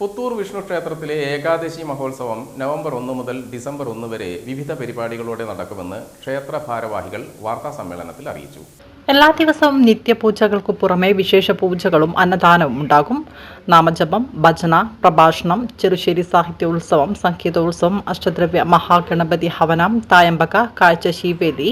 പുത്തൂർ വിഷ്ണു ക്ഷേത്രത്തിലെ ഏകാദശി മഹോത്സവം നവംബർ ഒന്ന് മുതൽ ഡിസംബർ ഒന്ന് വരെ വിവിധ പരിപാടികളോടെ നടക്കുമെന്ന് ക്ഷേത്ര ഭാരവാഹികൾ വാർത്താ സമ്മേളനത്തിൽ അറിയിച്ചു. എല്ലാ ദിവസവും നിത്യപൂജകൾക്കു പുറമെ വിശേഷ പൂജകളും അന്നദാനവും ഉണ്ടാകും. നാമജപം ഭജന പ്രഭാഷണം ചെറുശ്ശേരി സാഹിത്യോത്സവം സംഗീതോത്സവം അഷ്ടദ്രവ്യ മഹാഗണപതി ഹവനം തായമ്പക കാഴ്ച ശീവേലി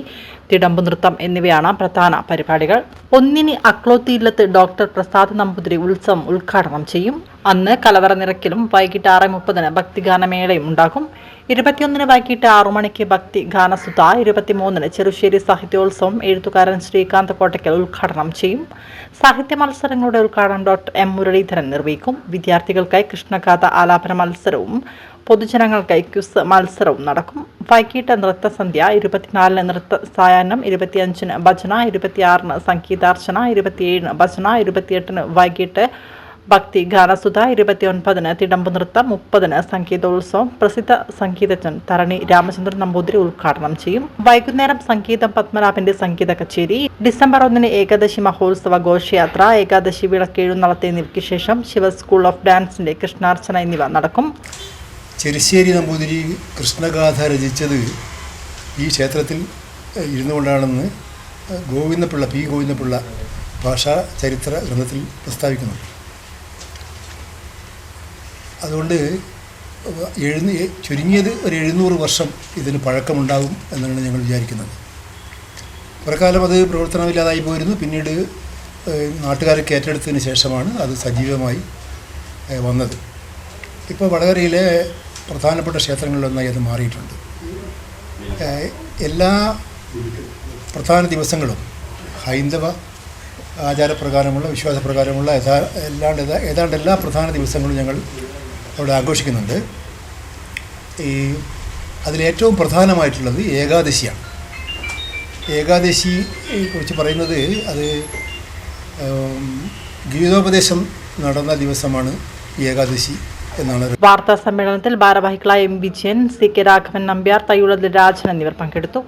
തിടമ്പു നൃത്തം എന്നിവയാണ് പ്രധാന പരിപാടികൾ. ഒന്നിന് അക്ലോത്തിയില്ലത്ത് ഡോക്ടർ പ്രസാദ് നമ്പൂതിരി ഉത്സവം ഉദ്ഘാടനം ചെയ്യും. അന്ന് കലവറ നിരക്കിലും വൈകിട്ട് ആറ് മുപ്പതിന് ഭക്തിഗാനമേളയും ഉണ്ടാകും. ഇരുപത്തിയൊന്നിന് വൈകിട്ട് ആറു മണിക്ക് ഭക്തി ഗാനസുത ഇരുപത്തിമൂന്നിന് ചെറുശ്ശേരി സാഹിത്യോത്സവം എഴുത്തുകാരൻ ശ്രീകാന്ത് കോട്ടയ്ക്കൽ ഉദ്ഘാടനം ചെയ്യും. സാഹിത്യ മത്സരങ്ങളുടെ ഉദ്ഘാടനം ഡോക്ടർ എം. മുരളീധരൻ നിർവഹിക്കും. വിദ്യാർത്ഥികൾക്കായി കൃഷ്ണഗാഥ ആലാപന മത്സരവും പൊതുജനങ്ങൾക്കായി ക്യുസ് മത്സരവും നടക്കും. വൈകിട്ട് നൃത്തസന്ധ്യ ഇരുപത്തിനാലിന് നൃത്ത സായാഹ്നം ഇരുപത്തിയഞ്ചിന് ഭജന ഇരുപത്തിയാറിന് സംഗീതാർച്ചന ഇരുപത്തിയേഴിന് ഭജന ഇരുപത്തിയെട്ടിന് വൈകിട്ട് ഭക്തി ഗാനസുധ ഇരുപത്തിയൊൻപതിന് തിടമ്പ് നൃത്തം മുപ്പതിന് സംഗീതോത്സവം പ്രസിദ്ധ സംഗീതജ്ഞൻ തരണി രാമചന്ദ്രൻ നമ്പൂതിരി ഉദ്ഘാടനം ചെയ്യും. വൈകുന്നേരം സംഗീതം പത്മനാഭന്റെ സംഗീത കച്ചേരി ഡിസംബർ ഒന്നിന് ഏകാദശി മഹോത്സവ ഘോഷയാത്ര ഏകാദശി വിളക്കെഴുന്നള്ളത്തെ എന്നിവയ്ക്ക് ശേഷം ശിവ സ്കൂൾ ഓഫ് ഡാൻസിന്റെ കൃഷ്ണാർച്ചന എന്നിവ നടക്കും. ചെരിശ്ശേരി നമ്പൂതിരി കൃഷ്ണഗാഥ രചിച്ചത് ഈ ക്ഷേത്രത്തിൽ ഇരുന്നു കൊണ്ടാണെന്ന് ഗോവിന്ദപിള്ള പി. ഗോവിന്ദപിള്ള ഭാഷാ ചരിത്ര ഗ്രന്ഥത്തിൽ പ്രസ്താവിക്കുന്നു അതുകൊണ്ട് എഴുന്ന ചുരുങ്ങിയത് ഒരു എഴുന്നൂറ് വർഷം ഇതിന് പഴക്കമുണ്ടാകും എന്നാണ് ഞങ്ങൾ വിചാരിക്കുന്നത്. കുറേക്കാലം അത് പ്രവർത്തനമില്ലാതായി പോയിരുന്നു. പിന്നീട് നാട്ടുകാരെ ഏറ്റെടുത്തതിന് ശേഷമാണ് അത് സജീവമായി വന്നത്. ഇപ്പോൾ വടകരയിലെ പ്രധാനപ്പെട്ട ക്ഷേത്രങ്ങളിലൊന്നായി അത് മാറിയിട്ടുണ്ട്. എല്ലാ പ്രധാന ദിവസങ്ങളും ഹൈന്ദവ ആചാരപ്രകാരമുള്ള വിശ്വാസപ്രകാരമുള്ള യഥാ എല്ലാണ്ട് ഏതാണ്ട് എല്ലാ പ്രധാന ദിവസങ്ങളും ഞങ്ങൾ അവിടെ ആഘോഷിക്കുന്നുണ്ട്. ഈ അതിലേറ്റവും പ്രധാനമായിട്ടുള്ളത് ഏകാദശിയാണ്. ഏകാദശിയെ കുറിച്ച് പറയുന്നത് അത് ഗീതോപദേശം നടന്ന ദിവസമാണ് ഏകാദശി എന്നാണ്. വാർത്താ സമ്മേളനത്തിൽ ഭാരവാഹികളായ M. Vijayan C. K. Raghavan Nambiar തയ്യുള്ളത് Rajan എന്നിവർ പങ്കെടുത്തു.